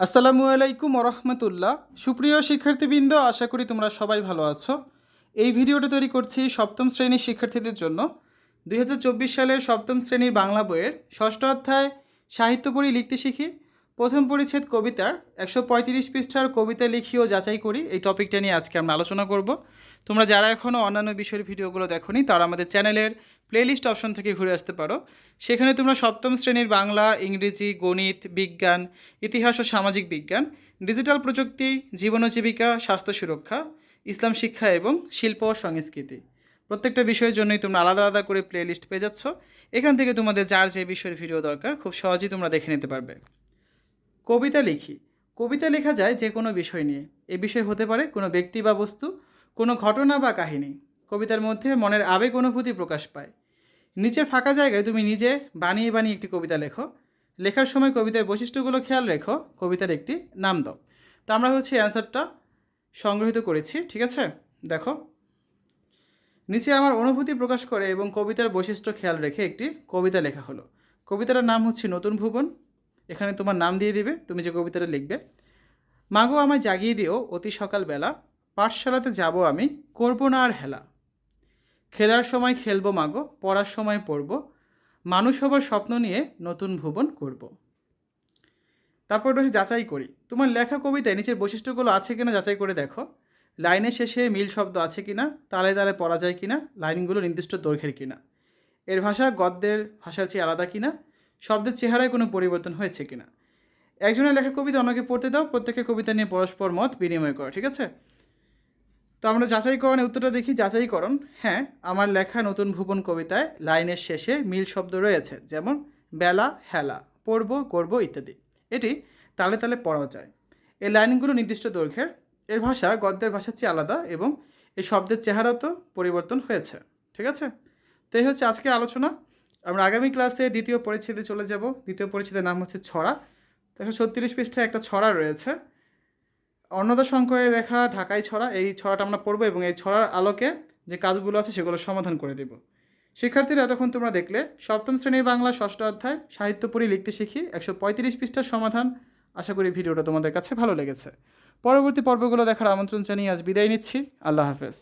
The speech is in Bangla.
আসসালামু আলাইকুম ওরহমতুল্লাহ। সুপ্রিয় শিক্ষার্থীবৃন্দ, আশা করি তোমরা সবাই ভালো আছো। এই ভিডিওটা তৈরি করছি সপ্তম শ্রেণির শিক্ষার্থীদের জন্য। দুই হাজার চব্বিশ সালের সপ্তম শ্রেণির বাংলা বইয়ের ষষ্ঠ অধ্যায় সাহিত্য পড়ি লিখতে শিখি। প্রথম পরিচ্ছেদ কবিতার একশো পঁয়ত্রিশ পৃষ্ঠার কবিতা লিখি ও যাচাই করি। এই টপিকটা নিয়ে আজকে আমরা আলোচনা করব। তোমরা যারা এখনও অন্যান্য বিষয়ের ভিডিওগুলো দেখোনি, তারা আমাদের চ্যানেলের প্লেলিস্ট অপশন থেকে ঘুরে আসতে পারো। সেখানে তোমরা সপ্তম শ্রেণির বাংলা, ইংরেজি, গণিত, বিজ্ঞান, ইতিহাস ও সামাজিক বিজ্ঞান ডিজিটাল প্রযুক্তি, জীবন ও জীবিকা, স্বাস্থ্য সুরক্ষা, ইসলাম শিক্ষা এবং শিল্প ও সংস্কৃতি। প্রত্যেকটা বিষয়ের জন্যই তোমরা আলাদা আলাদা করে প্লেলিস্ট পেয়ে যাচ্ছ। এখান থেকে তোমাদের যার যে বিষয়ের ভিডিও দরকার, খুব সহজেই তোমরা দেখে নিতে পারবে। কবিতা লিখি। কবিতা লেখা যায় যে কোনো বিষয় নিয়ে। এ বিষয় হতে পারে কোনো ব্যক্তি বা বস্তু, কোনো ঘটনা বা কাহিনী। কবিতার মধ্যে মনের আবেগ অনুভূতি প্রকাশ পায়। নিচের ফাঁকা জায়গায় তুমি নিজে বানিয়ে বানিয়ে একটি কবিতা লেখো। লেখার সময় কবিতার বৈশিষ্ট্যগুলো খেয়াল রেখো। কবিতার একটি নাম দাও। তো আমরা হচ্ছে অ্যান্সারটা সংগ্রহিত করেছি, ঠিক আছে? দেখো। নিচে আমার অনুভূতি প্রকাশ করে এবং কবিতার বৈশিষ্ট্য খেয়াল রেখে একটি কবিতা লেখা হলো। কবিতাটার নাম হচ্ছে নতুন ভুবন। এখানে তোমার নাম দিয়ে দিবে, তুমি যে কবিতাটা লিখবে। মাগো আমায় জাগিয়ে দিও অতি সকালবেলা। পাঠশালাতে যাব আমি, করব না আর হেলা। খেলার সময় খেলব মাগো, পড়ার সময় পড়ব। মানুষ হবার স্বপ্ন নিয়ে নতুন ভুবন করব। তারপর রয়েছে যাচাই করি। তোমার লেখা কবিতায় নিচের বৈশিষ্ট্যগুলো আছে কিনা যাচাই করে দেখো। লাইনের শেষে মিল শব্দ আছে কিনা, তালে তালে পড়া যায় কিনা, লাইনগুলো নির্দিষ্ট দৈর্ঘ্যের কিনা। এর ভাষা গদ্যের ভাষার চেয়ে আলাদা কিনা, শব্দের চেহারায় কোনো পরিবর্তন হয়েছে কিনা। একজনের লেখা কবিতা অন্যকে পড়তে দাও, প্রত্যেকের কবিতা নিয়ে পরস্পর মত বিনিময় করো, ঠিক আছে? তো আমরা যাচাইকরণের উত্তরটা দেখি, যাচাইকরণ হ্যাঁ আমার লেখা নতুন ভুবন কবিতায় লাইনের শেষে মিল শব্দ রয়েছে, যেমন বেলা, হেলা, পড়ব করব ইত্যাদি। এটি তালে তালে পড়াও যায়। এই লাইনগুলো নির্দিষ্ট দৈর্ঘ্যের, এর ভাষা গদ্যের ভাষার চেয়ে আলাদা এবং এই শব্দের চেহারাও তো পরিবর্তন হয়েছে, ঠিক আছে? তো এই হচ্ছে আজকে আলোচনা। আমরা আগামী ক্লাসে দ্বিতীয় পরিচ্ছেদে চলে যাব। দ্বিতীয় পরিচ্ছেদের নাম হচ্ছে ছড়া। তো একশো ছত্রিশ পৃষ্ঠায় একটা ছড়া রয়েছে। অন্নদা শঙ্করের লেখা ঢাকাই ছড়া, এই ছড়াটা আমরা পড়ব এবং এই ছড়ার আলোকে যে কাজগুলো আছে সেগুলো সমাধান করে দেব। শিক্ষার্থীরা, এতক্ষণ তোমরা দেখলে সপ্তম শ্রেণির বাংলা ষষ্ঠ অধ্যায় সাহিত্য পড়ি লিখতে শিখি, একশো পঁয়ত্রিশ পৃষ্ঠার সমাধান। আশা করি ভিডিওটা তোমাদের কাছে ভালো লেগেছে। পরবর্তী পর্বগুলো দেখার আমন্ত্রণ জানিয়ে আজ বিদায় নিচ্ছি। আল্লাহ হাফেজ।